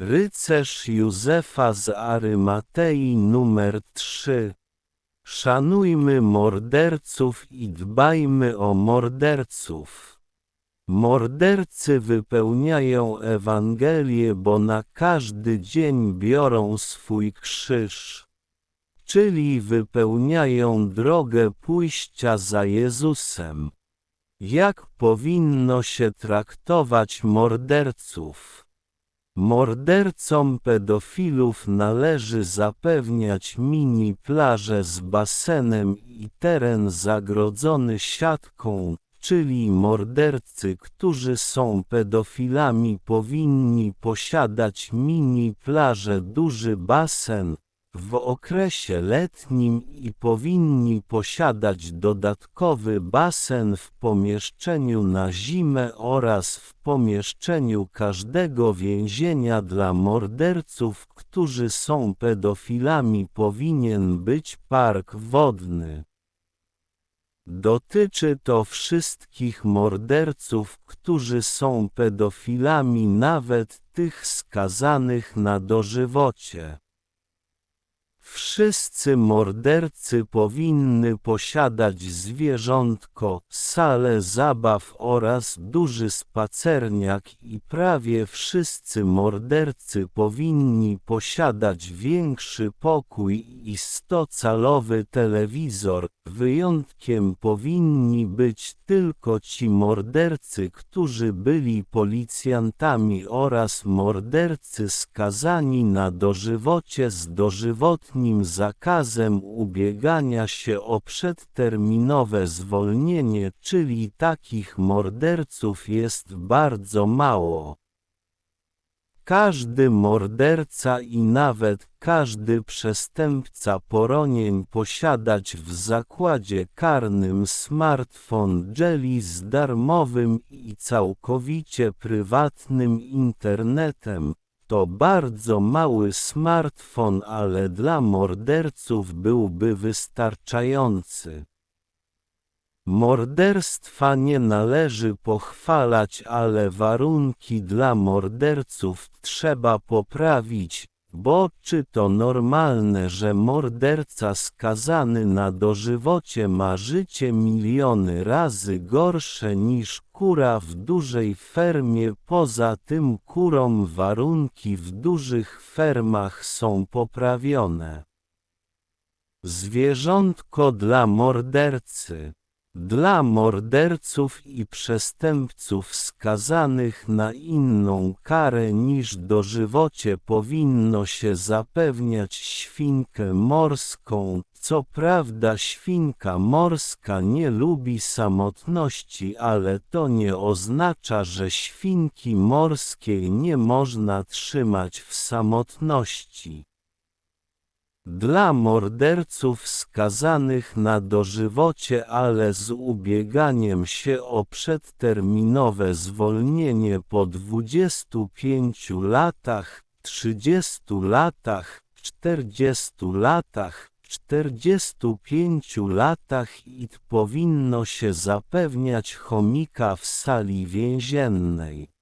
Rycerz Józefa z Arymatei numer 3 Szanujmy morderców i dbajmy o morderców. Mordercy wypełniają Ewangelię, bo na każdy dzień biorą swój krzyż, czyli wypełniają drogę pójścia za Jezusem. Jak powinno się traktować morderców? Mordercom pedofilów należy zapewniać mini plaże z basenem i teren zagrodzony siatką, czyli mordercy, którzy są pedofilami powinni posiadać mini plaże duży basen, w okresie letnim i powinni posiadać dodatkowy basen w pomieszczeniu na zimę oraz w pomieszczeniu każdego więzienia dla morderców, którzy są pedofilami powinien być park wodny. Dotyczy to wszystkich morderców, którzy są pedofilami nawet tych skazanych na dożywocie. Wszyscy mordercy powinny posiadać zwierzątko, salę zabaw oraz duży spacerniak i prawie wszyscy mordercy powinni posiadać większy pokój i 100-calowy telewizor. Wyjątkiem powinni być tylko ci mordercy, którzy byli policjantami oraz mordercy skazani na dożywocie z dożywotnim zakazem ubiegania się o przedterminowe zwolnienie, czyli takich morderców jest bardzo mało. Każdy morderca i nawet każdy przestępca poronień posiadać w zakładzie karnym smartfon Jelly z darmowym i całkowicie prywatnym internetem, to bardzo mały smartfon, ale dla morderców byłby wystarczający. Morderstwa nie należy pochwalać, ale warunki dla morderców trzeba poprawić, bo czy to normalne, że morderca skazany na dożywocie ma życie miliony razy gorsze niż kura w dużej fermie? Poza tym kurom warunki w dużych fermach są poprawione. Zwierzątko dla mordercy dla morderców i przestępców skazanych na inną karę niż dożywocie powinno się zapewniać świnkę morską, co prawda świnka morska nie lubi samotności, ale to nie oznacza, że świnki morskiej nie można trzymać w samotności. Dla morderców skazanych na dożywocie, ale z ubieganiem się o przedterminowe zwolnienie po 25 latach, 30 latach, 40 latach, 45 latach IT powinno się zapewniać chomika w sali więziennej.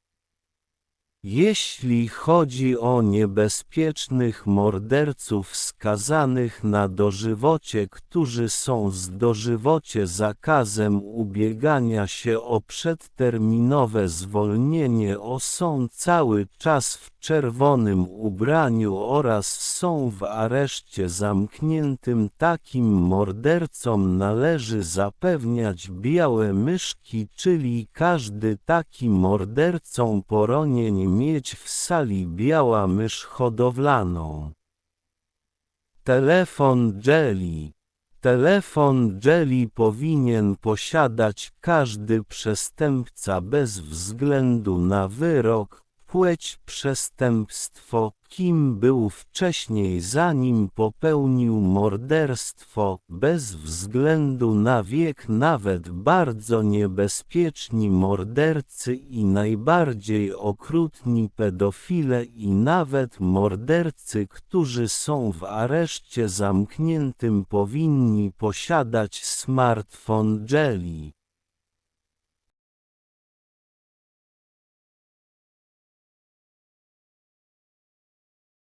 Jeśli chodzi o niebezpiecznych morderców skazanych na dożywocie, którzy są z dożywocie zakazem ubiegania się o przedterminowe zwolnienie o są cały czas w czerwonym ubraniu oraz są w areszcie zamkniętym takim mordercom należy zapewniać białe myszki, czyli każdy taki mordercą poronień mieć w sali biała mysz hodowlaną. Telefon Jelly Telefon Jelly powinien posiadać każdy przestępca bez względu na wyrok, płeć przestępstwo, kim był wcześniej zanim popełnił morderstwo, bez względu na wiek nawet bardzo niebezpieczni mordercy i najbardziej okrutni pedofile i nawet mordercy, którzy są w areszcie zamkniętym powinni posiadać smartfon Jelly.